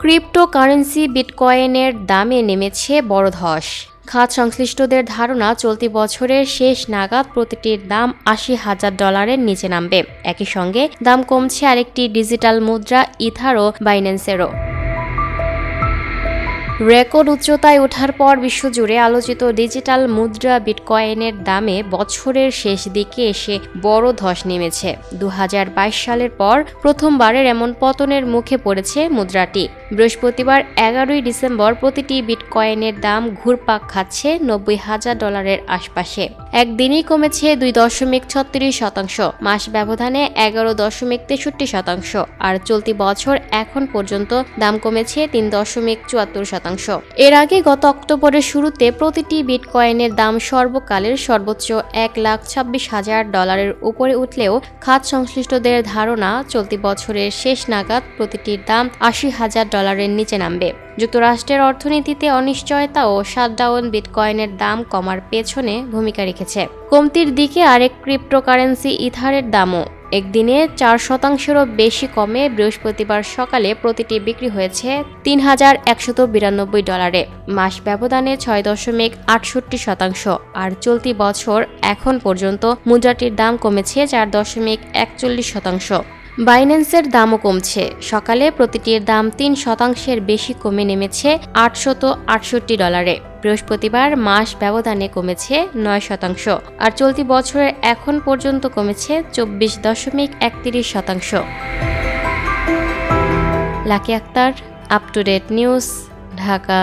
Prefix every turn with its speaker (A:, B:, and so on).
A: Cryptocurrency বিটকয়েনের দামে নেমেছে বড় ধস। খাত সংশ্লিষ্টদের ধারণা, চলতি বছরের শেষ নাগাদ প্রতিটির দাম আশি হাজার ডলারের নিচে নামবে। একই সঙ্গে দাম কমছে আরেকটি ডিজিটাল মুদ্রা ইথারো, বাইন্যান্সেরও। রেকর্ড উচ্চতায় ওঠার পর বিশ্বজুড়ে আলোচিত ডিজিটাল মুদ্রা বিটকয়েনের দামে বছরের শেষ দিকে এসে বড় ধস নেমেছে। দু হাজার বাইশ সালের পর প্রথমবারের এমন পতনের মুখে পড়েছে মুদ্রাটি। বৃহস্পতিবার এগারোই ডিসেম্বর প্রতিটি বিটকয়েনের দাম ঘুরপাক খাচ্ছে নব্বই হাজার ডলারের আশপাশে। একদিনই কমেছে দুই দশমিক ছত্রিশ শতাংশ, মাস ব্যবধানে এগারো দশমিক তেষট্টি শতাংশ, আর চলতি বছর এখন পর্যন্ত দাম কমেছে তিন দশমিক চুয়াত্তর শতাংশ। এর আগে গত অক্টোবরের শুরুতে প্রতিটি বিটকয়েনের দাম সর্বকালের সর্বোচ্চ এক লাখ ছাব্বিশ হাজার ডলারের উপরে উঠলেও খাত সংশ্লিষ্টদের ধারণা চলতি বছরের শেষ নাগাদ প্রতিটির দাম আশি হাজার ডলারের নিচে নামবে। যুক্তরাষ্ট্রের অর্থনীতিতে অনিশ্চয়তা ও শাটডাউন বিটকয়েনের দাম কমার পেছনে ভূমিকা রেখেছে। কমতির দিকে আরেক ক্রিপ্টোকারেন্সি ইথারের দামও একদিনে চার শতাংশেরও বেশি কমে বৃহস্পতিবার সকালে প্রতিটি বিক্রি হয়েছে তিন হাজার একশত বিরানব্বই ডলারে। মাস ব্যবধানে ছয় দশমিক আটষট্টি শতাংশ। আর চলতি বছর এখন পর্যন্ত মুদ্রাটির দাম কমেছে চার দশমিক একচল্লিশ শতাংশ। বাইন্যান্সের দামও কমছে। সকালে প্রতিটির দাম তিন শতাংশের বেশি কমে নেমেছে আটশত আটষট্টি ডলারে। বৃহস্পতিবার মাস ব্যবধানে কমেছে নয় শতাংশ, আর চলতি বছরের এখন পর্যন্ত কমেছে চব্বিশ দশমিক একত্রিশ শতাংশ। Lucky Akter up to date news Dhaka.